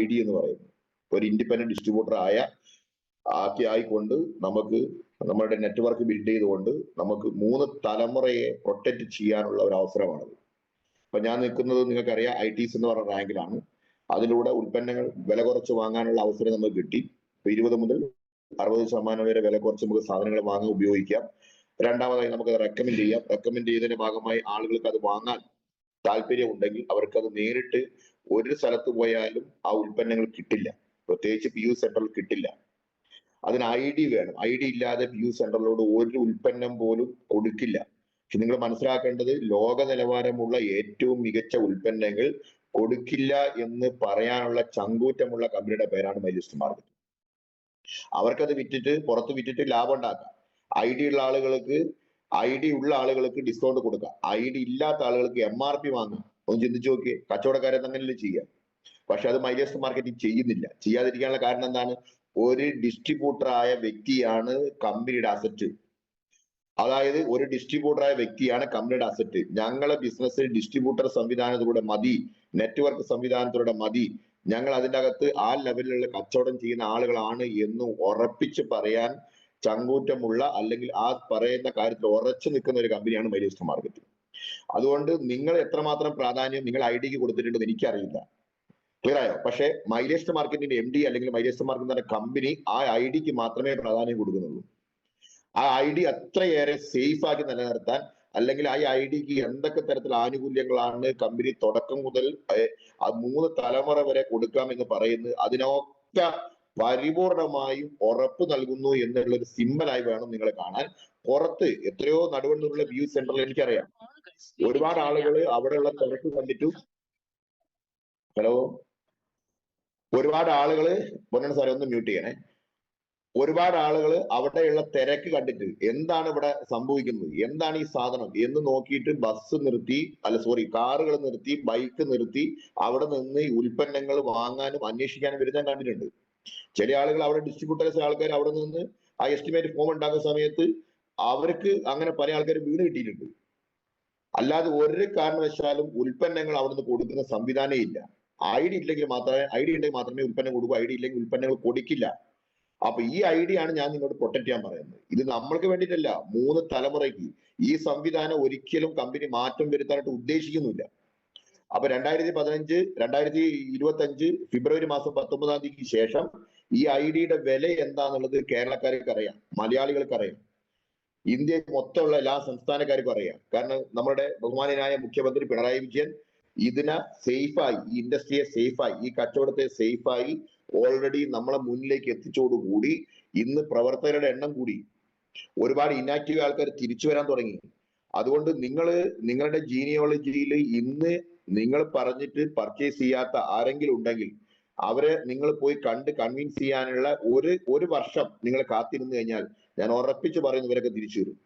I D എന്ന് പറയുന്നത്. ഒരു ഇൻഡിപെൻഡന്റ് ഡിസ്ട്രിബ്യൂട്ടർ ആയ ആക്കി ആയിക്കൊണ്ട് നമുക്ക് നമ്മുടെ നെറ്റ്വർക്ക് ബിൽഡ് ചെയ്തുകൊണ്ട് നമുക്ക് മൂന്ന് തലമുറയെ പ്രൊട്ടക്ട് ചെയ്യാനുള്ള ഒരു അവസരമാണത്. ഇപ്പൊ ഞാൻ നിൽക്കുന്നത് നിങ്ങൾക്കറിയാം ഐ ടിസ് എന്ന് പറഞ്ഞ റാങ്കിലാണ് അതിലൂടെ ഉൽപ്പന്നങ്ങൾ വില കുറച്ച് വാങ്ങാനുള്ള അവസരം നമുക്ക് കിട്ടി. ഇപ്പൊ ഇരുപത് മുതൽ അറുപത് ശതമാനം വരെ വില കുറച്ച് നമുക്ക് സാധനങ്ങൾ വാങ്ങാൻ ഉപയോഗിക്കാം. രണ്ടാമതായി നമുക്ക് റെക്കമെൻഡ് ചെയ്യാം. റെക്കമെൻഡ് ചെയ്തതിന്റെ ഭാഗമായി ആളുകൾക്ക് അത് വാങ്ങാൻ താല്പര്യം ഉണ്ടെങ്കിൽ അവർക്ക് അത് നേരിട്ട് ഒരു സ്ഥലത്ത് പോയാലും ആ ഉൽപ്പന്നങ്ങൾ കിട്ടില്ല. പ്രത്യേകിച്ച് പി യു സെൻട്രൽ കിട്ടില്ല. അതിന് ഐ ഡി വേണം. ഐ ഡി ഇല്ലാതെ പി യു സെൻട്രലിനോട് ഒരു ഉൽപ്പന്നം പോലും കൊടുക്കില്ല. പക്ഷെ നിങ്ങൾ മനസ്സിലാക്കേണ്ടത് ലോക നിലവാരമുള്ള ഏറ്റവും മികച്ച ഉൽപ്പന്നങ്ങൾ കൊടുക്കില്ല എന്ന് പറയാനുള്ള ചങ്കൂറ്റമുള്ള കമ്പനിയുടെ പേരാണ് മൈലിസ്റ്റ് മാർക്കറ്റ്. അവർക്കത് വിറ്റിട്ട് പുറത്ത് വിറ്റിട്ട് ലാഭം ഉണ്ടാക്കാം. ഐ ഡി ഉള്ള ആളുകൾക്ക് ഐ ഡി ഉള്ള ആളുകൾക്ക് ഡിസ്കൗണ്ട് കൊടുക്കാം. ഐ ഡി ഇല്ലാത്ത ആളുകൾക്ക് എം ആർ പി വാങ്ങാം. ഒന്ന് ചിന്തിച്ചു നോക്കിയേ. കച്ചവടക്കാരെ തന്നെയല്ലേ ചെയ്യാം പക്ഷെ അത് മൈലേഴ്സ് മാർക്കറ്റിംഗ് ചെയ്യുന്നില്ല. ചെയ്യാതിരിക്കാനുള്ള കാരണം എന്താണ്? ഒരു ഡിസ്ട്രിബ്യൂട്ടറായ വ്യക്തിയാണ് കമ്പനിയുടെ അസറ്റ് അതായത് ഒരു ഡിസ്ട്രിബ്യൂട്ടറായ വ്യക്തിയാണ് കമ്പനിയുടെ അസറ്റ് ഞങ്ങളെ ബിസിനസ് ഡിസ്ട്രിബ്യൂട്ടർ സംവിധാനത്തിലൂടെ മതി. നെറ്റ്വർക്ക് സംവിധാനത്തിലൂടെ മതി. ഞങ്ങൾ അതിന്റെ അകത്ത് ആ ലെവലിലുള്ള കച്ചവടം ചെയ്യുന്ന ആളുകളാണ് എന്ന് ഉറപ്പിച്ച് പറയാൻ ചങ്കൂറ്റമുള്ള അല്ലെങ്കിൽ ആ പറയുന്ന കാര്യത്തിൽ ഉറച്ചു നിൽക്കുന്ന ഒരു കമ്പനിയാണ് മൈലിസ്റ്റർ മാർക്കറ്റ്. അതുകൊണ്ട് നിങ്ങൾ എത്രമാത്രം പ്രാധാന്യം നിങ്ങൾ ഐ ഡിക്ക് കൊടുത്തിട്ടുണ്ടെന്ന് എനിക്കറിയില്ല. ക്ലിയർ ആയോ? പക്ഷേ മൈലേസ്റ്റ് മാർക്കറ്റിന്റെ എം ഡി അല്ലെങ്കിൽ മൈലേസ്റ്റ് മാർക്കറ്റിന്റെ കമ്പനി ആ ഐ ഡിക്ക് മാത്രമേ പ്രാധാന്യം കൊടുക്കുന്നുള്ളൂ. ആ ഐ ഡി അത്രയേറെ സേഫ് ആക്കി നിലനിർത്താൻ അല്ലെങ്കിൽ ആ ഐ ഡിക്ക് എന്തൊക്കെ തരത്തിൽ ആനുകൂല്യങ്ങളാണ് കമ്പനി തുടക്കം മുതൽ മൂന്ന് തലമുറ വരെ കൊടുക്കാം എന്ന് പറയുന്നത് അതിനൊക്കെ പരിപൂർണമായും ഉറപ്പ് നൽകുന്നു എന്നുള്ള ഒരു സിമ്പലായി വേണം നിങ്ങളെ കാണാൻ. പുറത്ത് എത്രയോ നടുവണ്ണൂരുള്ള വ്യൂ സെന്ററിൽ എനിക്കറിയാം. ഒരുപാട് ആളുകൾ അവിടെയുള്ള തിരക്ക് കണ്ടിട്ടു. ഹലോ ഒരുപാട് ആളുകൾ പൊന്നണ സാറേ ഒന്ന് മ്യൂട്ട് ചെയ്യണേ. ഒരുപാട് ആളുകൾ അവിടെയുള്ള തിരക്ക് കണ്ടിട്ട് എന്താണ് ഇവിടെ സംഭവിക്കുന്നത്? എന്താണ് ഈ സാധനം? എന്ന് നോക്കിയിട്ട് ബസ് നിർത്തി അല്ല സോറി കാറുകൾ നിർത്തി ബൈക്ക് നിർത്തി അവിടെ നിന്ന് ഉൽപ്പന്നങ്ങൾ വാങ്ങാനും അന്വേഷിക്കാനും വരുന്ന കണ്ടിട്ടുണ്ട്. ചില ആളുകൾ അവരുടെ ഡിസ്ട്രിബ്യൂട്ടേഴ്സ് ആൾക്കാർ അവിടെ നിന്ന് ആ എസ്റ്റിമേറ്റ് ഫോം ഉണ്ടാക്കുന്ന സമയത്ത് അവർക്ക് അങ്ങനെ പല ആൾക്കാർ വീട് കിട്ടിയിട്ടുണ്ട്. അല്ലാതെ ഒരു കാരണവശാലും ഉൽപ്പന്നങ്ങൾ അവിടുന്ന് കൊടുക്കുന്ന സംവിധാനം ഇല്ല. ഐ ഡി ഇല്ലെങ്കിൽ മാത്രമേ ഐ ഡി ഉണ്ടെങ്കിൽ മാത്രമേ ഉൽപ്പന്നം കൊടുക്കൂ ഐ ഡി ഇല്ലെങ്കിൽ ഉൽപ്പന്നങ്ങൾ കൊടുക്കില്ല. അപ്പൊ ഈ ഐ ഡി ആണ് ഞാൻ നിങ്ങളോട് പ്രൊട്ടക്ട് ചെയ്യാൻ പറയുന്നത്. ഇത് നമ്മൾക്ക് വേണ്ടിയിട്ടല്ല മൂന്ന് തലമുറയ്ക്ക് ഈ സംവിധാനം ഒരിക്കലും കമ്പനി മാറ്റം വരുത്താനായിട്ട് ഉദ്ദേശിക്കുന്നില്ല അപ്പൊ രണ്ടായിരത്തി പതിനഞ്ച് രണ്ടായിരത്തി ഇരുപത്തി അഞ്ച് ഫെബ്രുവരി മാസം പത്തൊമ്പതാം തീയതിക്ക് ശേഷം ഈ ഐ ഡിയുടെ വില എന്താന്നുള്ളത് കേരളക്കാർക്ക് അറിയാം മലയാളികൾക്ക് അറിയാം. ഇന്ത്യ മൊത്തമുള്ള എല്ലാ സംസ്ഥാനക്കാർക്കും അറിയാം. കാരണം നമ്മുടെ ബഹുമാനനായ മുഖ്യമന്ത്രി പിണറായി വിജയൻ ഇതിനെ സേഫായി ഈ ഇൻഡസ്ട്രിയെ സേഫായി ഈ കച്ചവടത്തെ സേഫായി ഓൾറെഡി നമ്മളെ മുന്നിലേക്ക് എത്തിച്ചോടുകൂടി ഇന്ന് പ്രവർത്തകരുടെ എണ്ണം കൂടി. ഒരുപാട് ഇനാക്റ്റീവ് ആൾക്കാർ തിരിച്ചു വരാൻ തുടങ്ങി. അതുകൊണ്ട് നിങ്ങൾ നിങ്ങളുടെ ജീനിയോളജിയിൽ ഇന്ന് നിങ്ങൾ പറഞ്ഞിട്ട് പർച്ചേസ് ചെയ്യാത്ത ആരെങ്കിലും ഉണ്ടെങ്കിൽ അവരെ നിങ്ങൾ പോയി കണ്ട് കൺവിൻസ് ചെയ്യാനുള്ള ഒരു ഒരു വർഷം നിങ്ങൾ കാത്തിരുന്നു കഴിഞ്ഞാൽ ഞാൻ ഉറപ്പിച്ച് പറയുന്നു ഇവരൊക്കെ തിരിച്ചു വരും.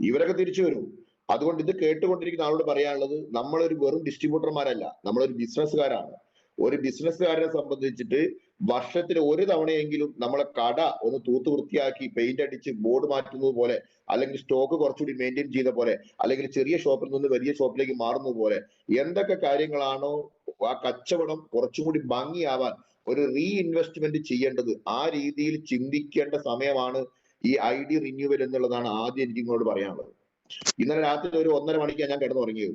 ഇവരൊക്കെ തിരിച്ചു വരും. അതുകൊണ്ട് ഇത് കേട്ടുകൊണ്ടിരിക്കുന്ന ആളോട് പറയാനുള്ളത് നമ്മളൊരു വെറും ഡിസ്ട്രിബ്യൂട്ടർമാരല്ല നമ്മളൊരു ബിസിനസ്സുകാരാണ് ഒരു ബിസിനസ്സുകാരനെ സംബന്ധിച്ചിട്ട് വർഷത്തിൽ ഒരു തവണയെങ്കിലും നമ്മളെ കട ഒന്ന് തൂത്ത് വൃത്തിയാക്കി പെയിന്റ് അടിച്ച് ബോർഡ് മാറ്റുന്നത് പോലെ അല്ലെങ്കിൽ സ്റ്റോക്ക് കുറച്ചുകൂടി മെയിന്റെയിൻ ചെയ്ത പോലെ അല്ലെങ്കിൽ ചെറിയ ഷോപ്പിൽ നിന്ന് വലിയ ഷോപ്പിലേക്ക് മാറുന്നത് പോലെ എന്തൊക്കെ കാര്യങ്ങളാണോ ആ കച്ചവടം കുറച്ചും കൂടി ഭംഗിയാവാൻ ഒരു റീ ഇൻവെസ്റ്റ്മെന്റ് ചെയ്യേണ്ടത് ആ രീതിയിൽ ചിന്തിക്കേണ്ട സമയമാണ് ഈ ഐ ഡി റിന്യൂവൽ എന്നുള്ളതാണ് ആദ്യം എനിക്ക് നിങ്ങളോട് പറയാനുള്ളത്. ഇന്നലെ രാത്രി ഒരു ഒന്നര മണിക്കാണ് ഞാൻ കിടന്നുറങ്ങിയത്.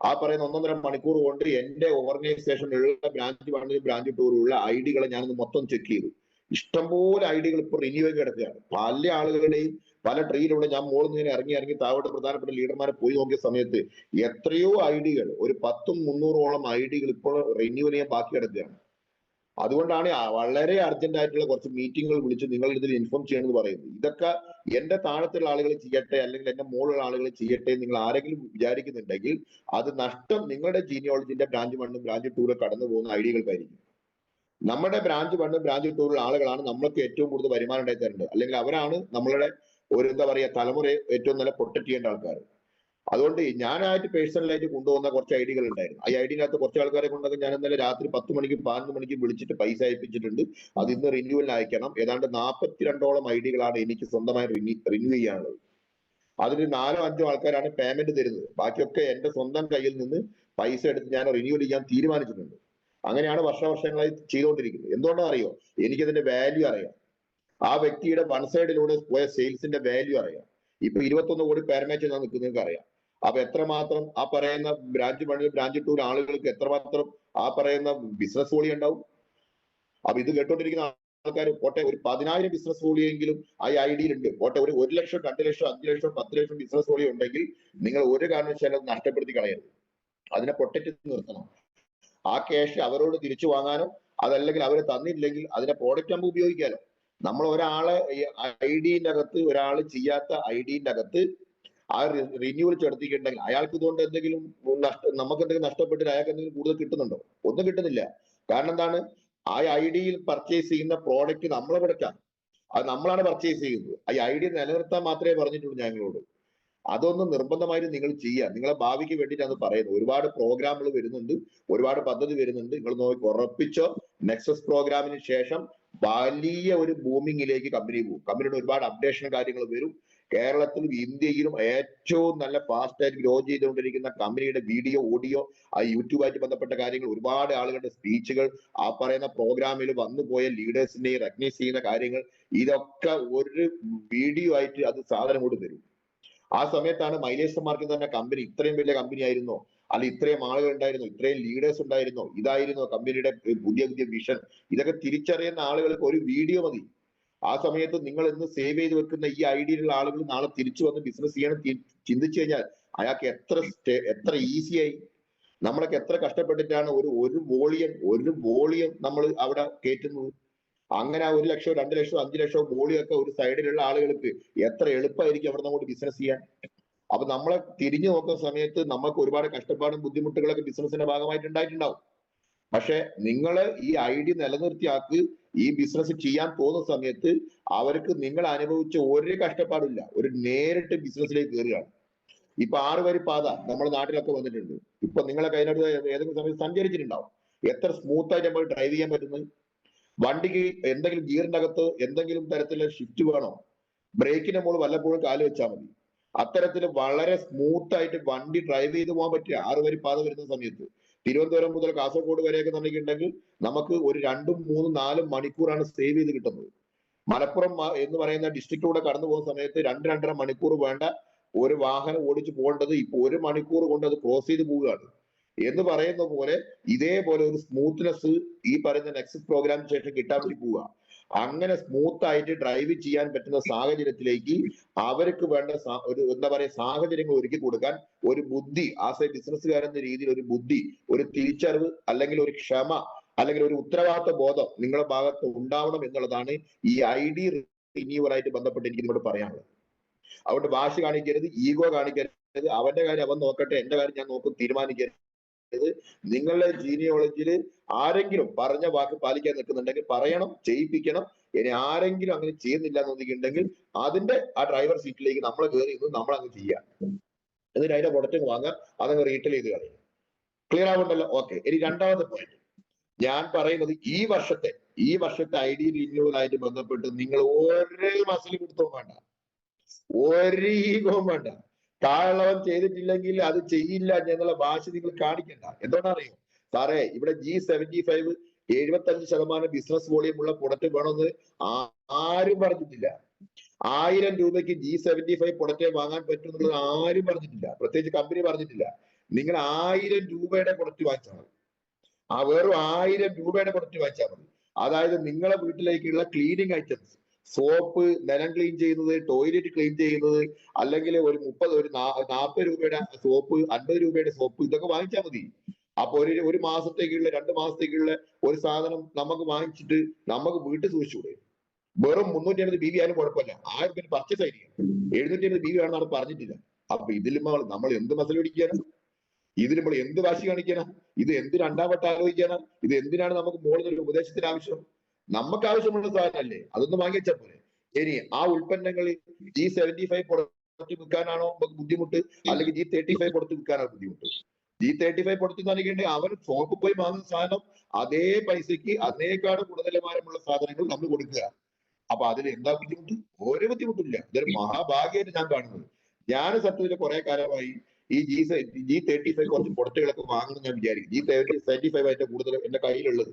ആ പറയുന്ന ഒന്നൊന്നര മണിക്കൂർ കൊണ്ട് എന്റെ ഓർഗനൈസേഷനിലുള്ള ബ്രാഞ്ച് വണ്ണിലും ബ്രാഞ്ച് ടൂറിലുള്ള ഐ ഡികളെ ഞാനൊന്ന് മൊത്തം ചെക്ക് ചെയ്തു. ഇഷ്ടംപോലെ ഐ ഡികൾ ഇപ്പോൾ റിന്യൂ ആയി കിടക്കുകയാണ്. പല ആളുകളുടെയും പല ട്രീയിലുള്ള ഞാൻ മോളിൽ നിന്ന് ഇറങ്ങി ഇറങ്ങി താഴോട്ട് പ്രധാനപ്പെട്ട ലീഡർമാരെ പോയി നോക്കിയ സമയത്ത് എത്രയോ ഐ ഡികൾ ഒരു പത്തും മുന്നൂറോളം ഐ ഡികൾ ഇപ്പോൾ റിന്യൂവൽ ചെയ്യാൻ ബാക്കി കിടക്കുകയാണ്. അതുകൊണ്ടാണ് വളരെ അർജന്റ് ആയിട്ടുള്ള കുറച്ച് മീറ്റിങ്ങുകൾ വിളിച്ച് നിങ്ങൾ ഇതിൽ ഇൻഫോം ചെയ്യണമെന്ന് പറയുന്നത്. ഇതൊക്കെ എന്റെ താഴത്തുള്ള ആളുകൾ ചെയ്യട്ടെ അല്ലെങ്കിൽ എന്റെ മുകളിലുള്ള ആളുകൾ ചെയ്യട്ടെ നിങ്ങൾ ആരെങ്കിലും വിചാരിക്കുന്നുണ്ടെങ്കിൽ അത് നഷ്ടം നിങ്ങളുടെ ജീനിയോളജിന്റെ ബ്രാഞ്ച് വണ്ണും ബ്രാഞ്ച് ടൂറിൽ കടന്നു പോകുന്ന ഐഡിയകൾക്കായിരിക്കും നമ്മുടെ ബ്രാഞ്ച് വണ്ണും ബ്രാഞ്ച് ടൂറിലുള്ള ആളുകളാണ് നമ്മൾക്ക് ഏറ്റവും കൂടുതൽ വരുമാനം ഉണ്ടായി തരേണ്ടത് അല്ലെങ്കിൽ അവരാണ് നമ്മളുടെ ഒരു എന്താ പറയുക തലമുറയെ ഏറ്റവും നല്ല പ്രൊട്ടക്ട് ചെയ്യേണ്ട ആൾക്കാർ അതുകൊണ്ട് ഞാനായിട്ട് പേഴ്സണലായിട്ട് കൊണ്ടുപോകുന്ന കുറച്ച് ഐഡികൾ ഉണ്ടായിരുന്നു. ആ ഐഡിയനകത്ത് കുറച്ച് ആൾക്കാരെ കൊണ്ടൊക്കെ ഞാൻ ഇന്നലെ രാത്രി പത്ത് മണിക്കും പതിനൊന്ന് മണിക്കും വിളിച്ചിട്ട് പൈസ അയപ്പിച്ചിട്ടുണ്ട്. അത് ഇന്ന് റിന്യൂവലിന് അയക്കണം. ഏതാണ്ട് നാൽപ്പത്തിരണ്ടോളം ഐഡികളാണ് എനിക്ക് സ്വന്തമായി റിന്യൂ ചെയ്യാനുള്ളത്. അതിൽ നാലോ അഞ്ചോ ആൾക്കാരാണ് പേയ്മെന്റ് തരുന്നത്. ബാക്കിയൊക്കെ എന്റെ സ്വന്തം കയ്യിൽ നിന്ന് പൈസ എടുത്ത് ഞാൻ റിന്യൂവൽ ചെയ്യാൻ തീരുമാനിച്ചിട്ടുണ്ട്. അങ്ങനെയാണ് വർഷവർഷങ്ങളായി ചെയ്തുകൊണ്ടിരിക്കുന്നത്. എന്തുകൊണ്ടാണ് അറിയോ? എനിക്കതിന്റെ വാല്യൂ അറിയാം. ആ വ്യക്തിയുടെ വൺ സൈഡിലൂടെ പോയ സെയിൽസിന്റെ വാല്യൂ അറിയാം. ഇപ്പൊ ഇരുപത്തൊന്ന് കോടി പേരമേച്ച് നിൽക്കുന്നതെന്ന് അറിയാം അപ്പൊ എത്രമാത്രം ആ പറയുന്ന ബ്രാഞ്ച് വണ്ണിൽ ബ്രാഞ്ച് ടൂർ ആളുകൾക്ക് എത്രമാത്രം ആ പറയുന്ന ബിസിനസ് വോളി ഉണ്ടാവും? അപ്പൊ ഇത് കേട്ടോണ്ടിരിക്കുന്ന ആൾക്കാർ പോട്ടെ ഒരു പതിനായിരം ബിസിനസ് വോളിയെങ്കിലും ആ ഐ ഡിയിലുണ്ട്. പോട്ടെ ഒരു ഒരു ലക്ഷം രണ്ട് ലക്ഷം അഞ്ച് ലക്ഷം പത്ത് ലക്ഷം ബിസിനസ് വോളി ഉണ്ടെങ്കിൽ നിങ്ങൾ ഒരു കാരണവശാലും നഷ്ടപ്പെടുത്തി കളയരുത്. അതിനെ പ്രൊട്ടക്ട് നിർത്തണം. ആ ക്യാഷ് അവരോട് തിരിച്ചു വാങ്ങാനോ അതല്ലെങ്കിൽ അവർ തന്നില്ലെങ്കിൽ അതിന്റെ പ്രോഡക്റ്റ് നമുക്ക് ഉപയോഗിക്കാലോ. നമ്മൾ ഒരാളെ ഐ ഡിന്റെ അകത്ത് ഒരാൾ ചെയ്യാത്ത ഐ ഡിന്റെ അകത്ത് ആ റിന്യൂവൽ ചേർത്തിട്ടുണ്ടെങ്കിൽ അയാൾക്ക് ഇതുകൊണ്ട് എന്തെങ്കിലും നഷ്ട നമുക്ക് എന്തെങ്കിലും നഷ്ടപ്പെട്ടിട്ട് അയാൾക്ക് എന്തെങ്കിലും കൂടുതൽ കിട്ടുന്നുണ്ടോ? ഒന്നും കിട്ടുന്നില്ല. കാരണം എന്താണ്? ആ ഐ ഡിയിൽ പർച്ചേസ് ചെയ്യുന്ന പ്രോഡക്റ്റ് നമ്മളെ പ്രൊഡക്റ്റാണ് അത് നമ്മളാണ് പർച്ചേസ് ചെയ്യുന്നത്. ഈ ഐ ഡി നിലനിർത്താൻ മാത്രമേ പറഞ്ഞിട്ടുള്ളൂ ഞങ്ങളോട് അതൊന്നും നിർബന്ധമായിട്ട് നിങ്ങൾ ചെയ്യുക. നിങ്ങളെ ഭാവിക്ക് വേണ്ടിയിട്ടാണ് പറയുന്നത്. ഒരുപാട് പ്രോഗ്രാമുകൾ വരുന്നുണ്ട്. ഒരുപാട് പദ്ധതി വരുന്നുണ്ട്. നിങ്ങൾ നോക്കി ഉറപ്പിച്ചോ. നെക്സസ് പ്രോഗ്രാമിന് ശേഷം വലിയ ഒരു ബൂമിങ്ങിലേക്ക് കമ്പനി പോകും. കമ്പനിയുടെ ഒരുപാട് അപ്ഡേഷൻ കാര്യങ്ങൾ വരും. കേരളത്തിലും ഇന്ത്യയിലും ഏറ്റവും നല്ല ഫാസ്റ്റ് ആയിട്ട് ഗ്രോ ചെയ്തുകൊണ്ടിരിക്കുന്ന കമ്പനിയുടെ വീഡിയോ ഓഡിയോ ആ യൂട്യൂബായിട്ട് ബന്ധപ്പെട്ട കാര്യങ്ങൾ ഒരുപാട് ആളുകളുടെ സ്പീച്ചുകൾ ആ പറയുന്ന പ്രോഗ്രാമിൽ വന്നുപോയ ലീഡേഴ്സിനെ റെക്കഗ്നൈസ് ചെയ്യുന്ന കാര്യങ്ങൾ ഇതൊക്കെ ഒരു വീഡിയോ ആയിട്ട് അത് സാധനം കൊണ്ട് തരും. ആ സമയത്താണ് മൈലേഷ് മാർക്കിൽ തന്നെ കമ്പനി ഇത്രയും വലിയ കമ്പനി ആയിരുന്നോ? അല്ല ഇത്രയും ആളുകൾ ഉണ്ടായിരുന്നോ? ഇത്രയും ലീഡേഴ്സ് ഉണ്ടായിരുന്നോ? ഇതായിരുന്നോ കമ്പനിയുടെ പുതിയ പുതിയ വിഷൻ ഇതൊക്കെ തിരിച്ചറിയുന്ന ആളുകൾക്ക് ഒരു വീഡിയോ മതി. ആ സമയത്ത് നിങ്ങൾ ഇന്ന് സേവ് ചെയ്ത് വെക്കുന്ന ഈ ഐഡിയയിലുള്ള ആളുകൾ നാളെ തിരിച്ചു വന്ന് ബിസിനസ് ചെയ്യണം ചിന്തിച്ചു കഴിഞ്ഞാൽ അയാൾക്ക് എത്ര എത്ര ഈസിയായി നമ്മളൊക്കെ എത്ര കഷ്ടപ്പെട്ടിട്ടാണ് ഒരു ഒരു വോളിയം ഒരു വോളിയം നമ്മൾ അവിടെ കയറ്റുന്നത്. അങ്ങനെ ഒരു ലക്ഷം രണ്ട് ലക്ഷം അഞ്ച് ലക്ഷം വോളിയം ഒക്കെ ഒരു സൈഡിലുള്ള ആളുകൾക്ക് എത്ര എളുപ്പമായിരിക്കും അവിടെ അങ്ങോട്ട് ബിസിനസ് ചെയ്യാൻ. അപ്പൊ നമ്മളെ തിരിഞ്ഞു നോക്കുന്ന സമയത്ത് നമുക്ക് ഒരുപാട് കഷ്ടപ്പാടും ബുദ്ധിമുട്ടുകളൊക്കെ ബിസിനസിന്റെ ഭാഗമായിട്ട് ഉണ്ടായിട്ടുണ്ടാവും. പക്ഷെ നിങ്ങൾ ഈ ഐ ഡി നിലനിർത്തിയാക്ക് ഈ ബിസിനസ് ചെയ്യാൻ പോകുന്ന സമയത്ത് അവർക്ക് നിങ്ങൾ അനുഭവിച്ച ഒരു കഷ്ടപ്പാടില്ല. ഒരു നേരിട്ട് ബിസിനസ്സിലേക്ക് കയറുകയാണ് ഇപ്പൊ ആറ് വരി പാത നമ്മുടെ നാട്ടിലൊക്കെ വന്നിട്ടുണ്ട്. ഇപ്പൊ നിങ്ങളെ കയ്യിലോട്ട് ഏതെങ്കിലും സമയത്ത് സഞ്ചരിച്ചിട്ടുണ്ടാവും. എത്ര സ്മൂത്ത് ആയിട്ട് നമ്മൾ ഡ്രൈവ് ചെയ്യാൻ പറ്റുന്നത് വണ്ടിക്ക് എന്തെങ്കിലും ഗിയറിന്റെ അകത്ത് എന്തെങ്കിലും തരത്തിലുള്ള ഷിഫ്റ്റ് വേണോ? ബ്രേക്കിന് നമ്മൾ വല്ലപ്പോഴും കാൽ വെച്ചാൽ മതി. അത്തരത്തിൽ വളരെ സ്മൂത്ത് ആയിട്ട് വണ്ടി ഡ്രൈവ് ചെയ്ത് പോകാൻ പറ്റിയ ആറ് വരി പാത വരുന്ന സമയത്ത് തിരുവനന്തപുരം മുതൽ കാസർഗോഡ് വരെയൊക്കെ തന്നിട്ടുണ്ടെങ്കിൽ നമുക്ക് ഒരു രണ്ടും മൂന്നും നാലും മണിക്കൂറാണ് സേവ് ചെയ്ത് കിട്ടുന്നത്. മലപ്പുറം എന്ന് പറയുന്ന ഡിസ്ട്രിക്റ്റിലൂടെ കടന്നു പോകുന്ന സമയത്ത് രണ്ട് രണ്ടര മണിക്കൂർ വേണ്ട ഒരു വാഹനം ഓടിച്ചു പോകേണ്ടത് ഇപ്പൊ ഒരു മണിക്കൂർ കൊണ്ട് അത് ക്രോസ് ചെയ്ത് പോവുകയാണ്. എന്ന് പറയുന്ന പോലെ ഇതേപോലെ ഒരു സ്മൂത്ത്നെസ് ഈ പറയുന്ന നെക്സസ് പ്രോഗ്രാമിന് ശേഷം കിട്ടാൻ വേണ്ടി പോവുക. അങ്ങനെ സ്മൂത്ത് ആയിട്ട് ഡ്രൈവ് ചെയ്യാൻ പറ്റുന്ന സാഹചര്യത്തിലേക്ക് അവർക്ക് വേണ്ട ഒരു എന്താ പറയുക സാഹചര്യങ്ങൾ ഒരുക്കി കൊടുക്കാൻ ഒരു ബുദ്ധി ആസ് എ ബിസിനസ്സുകാരൻ എന്ന രീതിയിൽ ഒരു ബുദ്ധി ഒരു തിരിച്ചറിവ് അല്ലെങ്കിൽ ഒരു ക്ഷമ അല്ലെങ്കിൽ ഒരു ഉത്തരവാദിത്ത ബോധം നിങ്ങളുടെ ഭാഗത്ത് ഉണ്ടാവണം എന്നുള്ളതാണ് ഈ ഐ ഡി റിന്യൂവറായിട്ട് ബന്ധപ്പെട്ട് എനിക്ക് നിങ്ങളോട് പറയാനുള്ളത്. അതുകൊണ്ട് വാശി കാണിക്കരുത് ഈഗോ കാണിക്കരുത് അവന്റെ കാര്യം അവൻ നോക്കട്ടെ എന്റെ കാര്യം ഞാൻ നോക്കും തീരുമാനിക്കരുത്. നിങ്ങളുടെ ജീനിയോളജിയിൽ ആരെങ്കിലും പറഞ്ഞ വാക്ക് പാലിക്കാൻ നിൽക്കുന്നുണ്ടെങ്കിൽ പറയണം ചെയ്യിപ്പിക്കണം. ഇനി ആരെങ്കിലും അങ്ങനെ ചെയ്യുന്നില്ല എന്നുണ്ടെങ്കിൽ അതിന്റെ ആ ഡ്രൈവർ സീറ്റിലേക്ക് നമ്മൾ കയറി നമ്മൾ അങ്ങ് ചെയ്യാം എന്നിട്ട് അതിന്റെ പ്രൊഡക്റ്റ് വാങ്ങാം അതങ്ങ് റീറ്റെയിൽ ചെയ്ത് കളയും ക്ലിയർ ആവുണ്ടല്ലോ ഓക്കെ ഇനി രണ്ടാമത്തെ പോയിന്റ് ഞാൻ പറയുന്നത് ഈ വർഷത്തെ ഈ വർഷത്തെ ഐ ഡി റിന്യൂവലായിട്ട് ബന്ധപ്പെട്ട് നിങ്ങൾ ഒരേ മസിൽ കൊടുത്തോ വേണ്ട. ഒരു വേണ്ട. താഴെയുള്ളവൻ ചെയ്തിട്ടില്ലെങ്കിൽ അത് ചെയ്യില്ല എന്നുള്ള ഭാഷ നിങ്ങൾ കാണിക്കണ്ട. എന്തുകൊണ്ടറിയോ സാറേ ഇവിടെ ജി സെവന്റി ഫൈവ് എഴുപത്തഞ്ച് ശതമാനം ബിസിനസ് വോളിയം ഉള്ള പ്രൊഡക്റ്റ് വേണമെന്ന് ആരും പറഞ്ഞിട്ടില്ല. ആയിരം രൂപയ്ക്ക് ജി സെവന്റി ഫൈവ് പ്രൊഡക്റ്റ് വാങ്ങാൻ പറ്റും എന്നുള്ളത് ആരും പറഞ്ഞിട്ടില്ല. പ്രത്യേകിച്ച് കമ്പനി പറഞ്ഞിട്ടില്ല. നിങ്ങൾ ആയിരം രൂപയുടെ പ്രൊഡക്റ്റ് വാങ്ങിച്ചാൽ മതി. ആ വെറും ആയിരം രൂപയുടെ പ്രൊഡക്റ്റ് വാങ്ങിച്ചാൽ മതി. അതായത് നിങ്ങളെ വീട്ടിലേക്കുള്ള ക്ലീനിങ് ഐറ്റംസ് സോപ്പ് നിലം ക്ലീൻ ചെയ്യുന്നത് ടോയ്ലറ്റ് ക്ലീൻ ചെയ്യുന്നത് അല്ലെങ്കിൽ ഒരു മുപ്പത് ഒരു നാൽപ്പത് രൂപയുടെ സോപ്പ് അൻപത് രൂപയുടെ സോപ്പ് ഇതൊക്കെ വാങ്ങിച്ചാൽ മതി. അപ്പൊ ഒരു ഒരു മാസത്തേക്കുള്ള രണ്ട് മാസത്തേക്കുള്ള ഒരു സാധനം നമുക്ക് വാങ്ങിച്ചിട്ട് നമുക്ക് വീട്ടിൽ സൂക്ഷിച്ചൂടെ വെറും മുന്നൂറ്റി അൻപത് ബി വി ആയാലും കുഴപ്പമില്ല. ആയിരം പേര് പർച്ചേസ് ആയിരിക്കും. എഴുന്നൂറ്റി അൻപത് ബി വി ആണെന്നാണ് പറഞ്ഞിട്ടില്ല. അപ്പൊ ഇതിൽ നമ്മൾ എന്ത് മസൽ പിടിക്കാനാ? ഇതിൽ നമ്മൾ എന്ത് വാശി കാണിക്കാനാ? ഇത് എന്ത് രണ്ടാം വട്ടം ആലോചിക്കാനാ? ഇത് എന്തിനാണ് നമുക്ക് മുകളിൽ ഒരു ഉപദേശത്തിന് ആവശ്യം? നമുക്ക് ആവശ്യമുള്ള സാധനമല്ലേ? അതൊന്ന് വാങ്ങിച്ചാൽ പോലെ ഇനി ആ ഉൽപ്പന്നങ്ങൾ ജി സെവന്റി ഫൈവ് പുറത്ത് വിൽക്കാനാണോ നമുക്ക് ബുദ്ധിമുട്ട്? അല്ലെങ്കിൽ ജി തേർട്ടി ഫൈവ് പുറത്ത് വിൽക്കാനാണ് ബുദ്ധിമുട്ട്? ജി തേർട്ടി ഫൈവ് പുറത്ത് നൽകേണ്ടത് അവൻ ഷോപ്പിൽ പോയി വാങ്ങുന്ന സാധനം അതേ പൈസക്ക് അതിനേക്കാട് ഗുണനിലവാരമുള്ള സാധനങ്ങൾ നമ്മൾ കൊടുക്കുക. അപ്പൊ അതിൽ എന്താ ബുദ്ധിമുട്ട്? ഒരു ബുദ്ധിമുട്ടില്ല. ഇതൊരു മഹാഭാഗ്യമായിട്ട് ഞാൻ കാണുന്നത്. ഞാൻ സത്യത്തിൽ കുറെ കാലമായി ഈ ജി ജി തേർട്ടി ഫൈവ് കുറച്ച് പുറത്തുകളൊക്കെ വാങ്ങുന്നു ഞാൻ വിചാരിക്കും ജി തേർട്ടി സെവന്റി ഫൈവ് ആയിട്ട് കൂടുതൽ എന്റെ കയ്യിലുള്ളത്.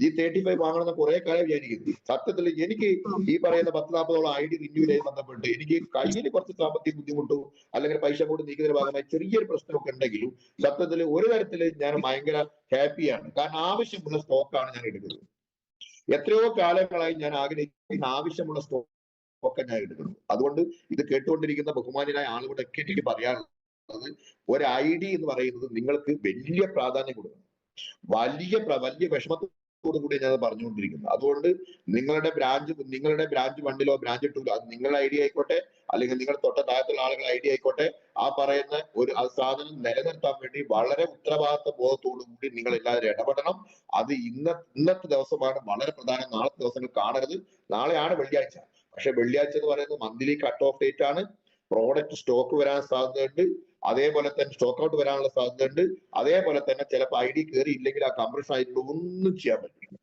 ജി തേർട്ടി ഫൈവ് വാങ്ങണമെന്ന് കുറെ കാലം വിചാരിക്കുന്നു. സത്യത്തിൽ എനിക്ക് ഈ പറയുന്ന പത്ത് നാൽപ്പതോളം ഐ ഡി റിന്യൂലായി ബന്ധപ്പെട്ട് എനിക്ക് കയ്യിൽ കുറച്ച് സാമ്പത്തിക ബുദ്ധിമുട്ടോ അല്ലെങ്കിൽ പൈസ കൂടി നീക്കുന്നതിന്റെ ഭാഗമായി ചെറിയൊരു പ്രശ്നമൊക്കെ ഉണ്ടെങ്കിലും സത്യത്തിൽ ഒരു തരത്തിൽ ഞാൻ ഭയങ്കര ഹാപ്പിയാണ് കാരണം ആവശ്യമുള്ള സ്റ്റോക്കാണ് ഞാൻ എടുക്കുന്നത്. എത്രയോ കാലങ്ങളായി ഞാൻ ആഗ്രഹിക്കുന്ന ആവശ്യമുള്ള സ്റ്റോക്ക് ഞാൻ എടുക്കുന്നു. അതുകൊണ്ട് ഇത് കേട്ടുകൊണ്ടിരിക്കുന്ന ബഹുമാനായ ആളുകളൊക്കെ എനിക്ക് പറയാനുള്ളത് ഒരു ഐ ഡി എന്ന് പറയുന്നത് നിങ്ങൾക്ക് വലിയ പ്രാധാന്യം കൊടുക്കണം വലിയ വലിയ വിഷമത്തോടു കൂടി ഞാൻ പറഞ്ഞുകൊണ്ടിരിക്കുന്നത് അതുകൊണ്ട് നിങ്ങളുടെ ബ്രാഞ്ച് നിങ്ങളുടെ ബ്രാഞ്ച് വണ്ടിലോ ബ്രാഞ്ച് ടൂലോ അത് നിങ്ങളുടെ ഐ ഡി ആയിക്കോട്ടെ അല്ലെങ്കിൽ നിങ്ങൾ തൊട്ട താഴത്തുള്ള ആളുകളുടെ ഐ ഡി ആയിക്കോട്ടെ ആ പറയുന്ന ഒരു ആ സാധനം നിലനിർത്താൻ വേണ്ടി വളരെ ഉത്തരവാദിത്ത ബോധത്തോടു കൂടി നിങ്ങൾ എല്ലാവരും ഇടപെടണം. അത് ഇന്ന ഇന്നത്തെ ദിവസമാണ് വളരെ പ്രധാനം. നാളത്തെ ദിവസങ്ങൾ കാണരുത്. നാളെയാണ് വെള്ളിയാഴ്ച. പക്ഷെ വെള്ളിയാഴ്ച എന്ന് പറയുന്നത് മന്ത്ലി കട്ട് ഓഫ് ഡേറ്റ് ആണ്. പ്രോഡക്റ്റ് സ്റ്റോക്ക് വരാൻ സാധ്യതയുണ്ട്. അതേപോലെ തന്നെ സ്റ്റോക്ക് ഔട്ട് വരാനുള്ള സാധ്യതയുണ്ട്. അതേപോലെ തന്നെ ചിലപ്പോൾ ഐ ഡി കയറി ഇല്ലെങ്കിൽ ആ കംപ്രഷൻ ആയിട്ട് ഒന്നും ചെയ്യാൻ പറ്റില്ല.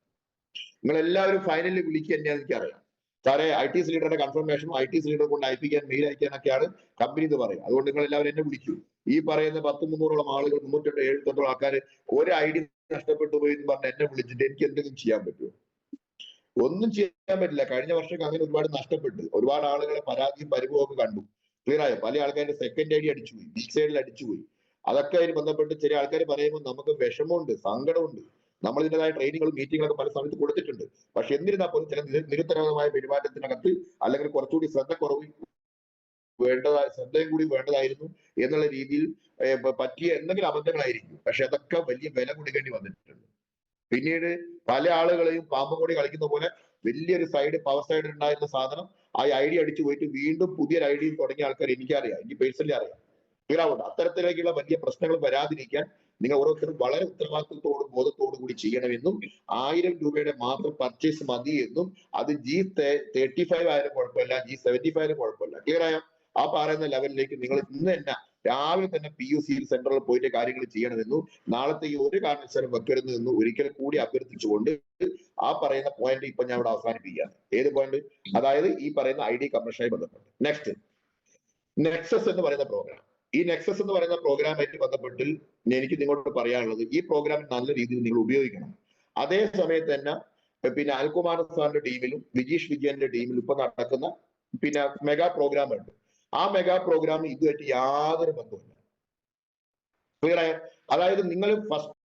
നിങ്ങൾ എല്ലാവരും ഫൈനലിൽ വിളിക്കുക തന്നെയാണ് എനിക്കറിയാം. സാറേ ഐ ടി ലീഡറുടെ കൺഫർമേഷനും ഐ ടി ലീഡർ കൊണ്ട് അയപ്പിക്കാൻ മെയിൽ അയക്കാനൊക്കെയാണ് കമ്പനി എന്ന് പറയുക. അതുകൊണ്ട് നിങ്ങൾ എല്ലാവരും എന്നെ വിളിക്കൂ. ഈ പറയുന്ന പത്ത് മുന്നൂറോളം ആളുകൾ മുന്നൂറ്റെട്ട് എഴുപത്തെട്ടോളം ആൾക്കാർ ഒരു ഐ ഡി നഷ്ടപ്പെട്ടു പോയി എന്ന് പറഞ്ഞ് എന്നെ വിളിച്ചിട്ട് എനിക്ക് എന്തെങ്കിലും ചെയ്യാൻ പറ്റുമോ? ഒന്നും ചെയ്യാൻ പറ്റില്ല. കഴിഞ്ഞ വർഷം അങ്ങനെ ഒരുപാട് നഷ്ടപ്പെട്ടു. ഒരുപാട് ആളുകളെ പരാതിയും പരിഭവവും ഒക്കെ കണ്ടു. ക്ലിയർ പല ആൾക്കാരുടെ സെക്കൻഡ് ഐ ഡി അടിച്ചുപോയി ബി സൈഡിൽ അടിച്ചുപോയി അതൊക്കെ അതിന് ബന്ധപ്പെട്ട് ചില ആൾക്കാർ പറയുമ്പോൾ നമുക്ക് വിഷമമുണ്ട് സങ്കടമുണ്ട്. നമ്മൾ ഇതിന്റെതായ ട്രെയിനിങ്ങുകളും മീറ്റിങ്ങുകളൊക്കെ പല സമയത്ത് കൊടുത്തിട്ടുണ്ട്. പക്ഷെ എന്നിരുന്നാൽ പോലും ചില നിരുത്തരമായ പെരുമാറ്റത്തിനകത്ത് അല്ലെങ്കിൽ കുറച്ചുകൂടി ശ്രദ്ധ കുറവ് വേണ്ടതായ ശ്രദ്ധയും കൂടി വേണ്ടതായിരുന്നു എന്നുള്ള രീതിയിൽ പറ്റിയ എന്തെങ്കിലും അബദ്ധങ്ങളായിരിക്കും. പക്ഷെ അതൊക്കെ വലിയ വില കൊടുക്കേണ്ടി വന്നിട്ടുണ്ട്. പിന്നീട് പല ആളുകളെയും പാമ്പും കൂടി കളിക്കുന്ന പോലെ വലിയൊരു സൈഡ് പവർ സൈഡ് ഉണ്ടായിരുന്ന സാധനം ആ ഐ ഡി അടിച്ചു പോയിട്ട് വീണ്ടും പുതിയൊരു ഐ ഡി തുടങ്ങിയ ആൾക്കാർ എനിക്കറിയാം എനിക്ക് പേഴ്സണലി അറിയാം. ക്ലിയറാവുണ്ട് അത്തരത്തിലേക്കുള്ള വലിയ പ്രശ്നങ്ങൾ വരാതിരിക്കാൻ നിങ്ങൾ ഓരോരുത്തരും വളരെ ഉത്തരവാദിത്വത്തോടും ബോധത്തോടും കൂടി ചെയ്യണമെന്നും ആയിരം രൂപയുടെ മാത്രം പർച്ചേസ് മതി എന്നും അത് ജി തേർട്ടി ഫൈവ് ആയാലും കുഴപ്പമില്ല ജി സെവന്റി ഫൈവ് ആയാലും കുഴപ്പമില്ല. ക്ലിയർ ആയോ? ആ പറയുന്ന ലെവലിലേക്ക് നിങ്ങൾ ഇന്ന് തന്നെ രാവിലെ തന്നെ പി യു സി സെന്ററിൽ പോയിട്ട് കാര്യങ്ങൾ ചെയ്യണമെന്നും നാളത്തെ ഈ ഒരു കാരണവശാലും വെക്കരുതെന്നും ഒരിക്കൽ കൂടി അഭ്യർത്ഥിച്ചുകൊണ്ട് ആ പറയുന്ന പോയിന്റ് ഇപ്പൊ ഞാൻ ഇവിടെ അവസാനിപ്പിക്കുകയാണ്. ഏത് പോയിന്റ് അതായത് ഈ പറയുന്ന ഐ ഡി കമ്മീഷനായി ബന്ധപ്പെട്ട്. നെക്സ്റ്റ് നെക്സസ് എന്ന് പറയുന്ന പ്രോഗ്രാം ഈ നെക്സസ് എന്ന് പറയുന്ന പ്രോഗ്രാമായിട്ട് ബന്ധപ്പെട്ട് എനിക്ക് നിങ്ങളോട് പറയാനുള്ളത് ഈ പ്രോഗ്രാം നല്ല രീതിയിൽ നിങ്ങൾ ഉപയോഗിക്കണം. അതേ സമയത്ത് തന്നെ പിന്നെ അൽകുമാർ സാറിന്റെ ടീമിലും വിജീഷ് വിജയന്റെ ടീമിലും ഇപ്പൊ നടക്കുന്ന പിന്നെ മെഗാ പ്രോഗ്രാം ഉണ്ട്. ആ മെഗാ പ്രോഗ്രാം ഇതുമായിട്ട് യാതൊരു ബന്ധവുമില്ല. ക്ലിയർ ആയ? അതായത് നിങ്ങൾ ഫസ്റ്റ്